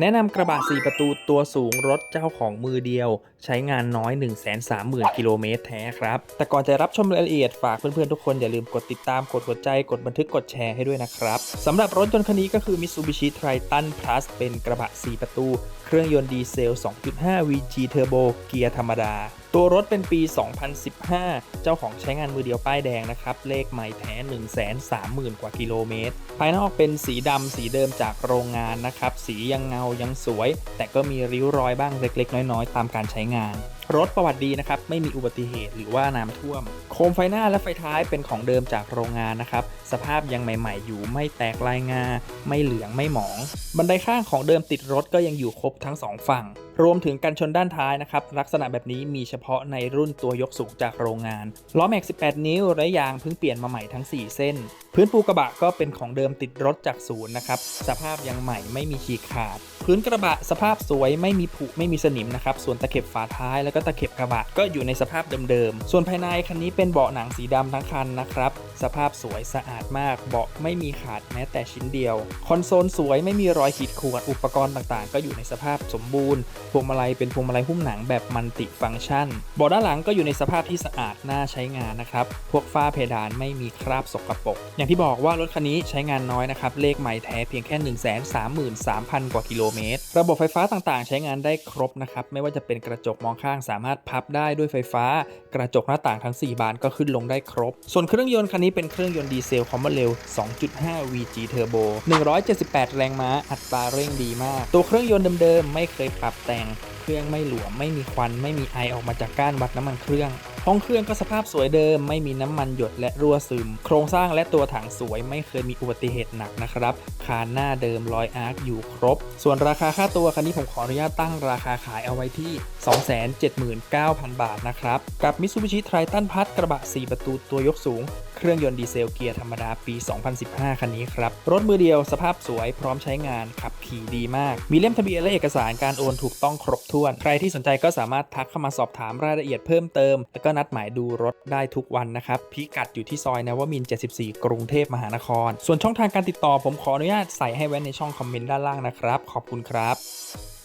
แนะนำกระบะ 4 ประตูตัวสูงรถเจ้าของมือเดียว ใช้งานน้อย 130,000 กิโลเมตรแท้ครับ แต่ก่อนจะรับชมรายละเอียดฝากเพื่อนๆ ทุกคนอย่าลืมกดติดตามกดหัวใจกดบันทึกกดแชร์ให้ด้วยนะครับสำหรับรถยนต์คันนี้ก็คือ Mitsubishi Triton Plus เป็นกระบะ 4 ประตู เครื่องยนต์ดีเซล 2.5 VG Turbo เกียร์ธรรมดา ตัวรถเป็นปี 2015 เจ้าของใช้งานมือเดียวป้ายแดงนะครับเลขใหม่แท้ 130,000 กว่ากิโลเมตรภายนอกเป็นสีดำสีเดิมจากโรงงานนะครับสียังเงายังสวย แต่ก็มีริ้วรอยบ้างเล็ก ๆ น้อย ๆ ตามการใช้งาน รถประวัติดีนะครับ ไม่มีอุบัติเหตุหรือว่าน้ำท่วม โคมไฟหน้าและไฟท้ายเป็นของเดิมจากโรงงานนะครับ สภาพยังใหม่ ๆ อยู่ไม่แตกลายงา ไม่เหลืองไม่หมอง บันไดข้างของเดิมติดรถก็ยังอยู่ครบทั้งสองฝั่ง รวมถึงกันชนด้านท้ายนะครับ ลักษณะแบบนี้มีเฉพาะในรุ่นตัวยกสูงจากโรงงาน ล้อแม็ก 18 นิ้วและยางเพิ่งเปลี่ยนมาใหม่ทั้ง 4 เส้น พื้นปูกระบะก็เป็นของเดิมติดรถจากศูนย์นะครับ สภาพยังใหม่ไม่มีฉีกขาด พื้นกระบะสภาพสวยไม่มีผุไม่มีสนิมนะครับ ส่วนตะเข็บฝาท้ายแล้วก็ตะเข็บกระบะก็อยู่ในสภาพเดิมๆ ส่วนภายในคันนี้เป็นเบาะหนังสีดำทั้งคันนะครับ สภาพสวยสะอาดมาก เบาะไม่มีขาดแม้แต่ชิ้นเดียว คอนโซลสวยไม่มีรอยขีดข่วน อุปกรณ์ต่างๆ ก็อยู่ในสภาพสมบูรณ์ พวงมาลัยเป็นพวงมาลัยหุ้มหนังแบบมัลติฟังก์ชัน เบาะด้านหลังก็อยู่ในสภาพที่สะอาดน่าใช้งานนะครับ พวกฝ้าเพดานไม่มีคราบสกปรก อย่างที่บอกว่ารถคันนี้ใช้งานน้อยนะครับ เลขใหม่แท้เพียงแค่ 133,000 กว่ากิโลเมตร ระบบไฟฟ้าต่างๆ ใช้งานได้ครบนะครับ ไม่ว่าจะเป็นกระจกมองข้างสามารถพับได้ด้วยไฟฟ้า กระจกหน้าต่างทั้ง 4 บานก็ขึ้นลงได้ครบ ส่วนเครื่องยนต์คันนี้เป็นเครื่องยนต์ดีเซลความเร็ว 2.5 VG Turbo 178 แรงม้า อัตราเร่งดีมาก ตัวเครื่องยนต์เดิมๆ ไม่เคยปรับแต่ง รื่องไม่หลวม ไม่มีควันไม่มีไอออกมาจากก้านวัดน้ำมันเครื่องห้องเครื่องก็สภาพสวยเดิม ไม่มีน้ำมันหยดและรั่วซึม โครงสร้างและตัวถังสวยไม่เคยมีอุบัติเหตุหนักนะครับ คานหน้าเดิมรอยอาร์คอยู่ครบ ส่วนราคาค่าตัวคันนี้ผมขออนุญาตตั้งราคาขายเอาไว้ที่ 279,000 บาทนะครับ กับ Mitsubishi Triton Plus กระบะ 4 ประตูตัวยกสูง เครื่องยนต์ดีเซลเกียร์ธรรมดาปี 2015 คันนี้ครับ รถมือเดียวสภาพสวยพร้อมใช้งานขับขี่ดีมาก มีเล่มทะเบียนและเอกสารการโอนถูกต้องครบถ้วนใครที่สนใจก็สามารถทักเข้ามาสอบถามรายละเอียดเพิ่มเติม แล้วก็นัดหมายดูรถได้ทุกวันนะครับ พิกัดอยู่ที่ซอยนวมิน 74 กรุงเทพมหานคร ส่วนช่องทางการติดต่อผมขออนุญาตใส่ให้ไว้ในช่องคอมเมนต์ด้านล่างนะครับ ขอบคุณครับ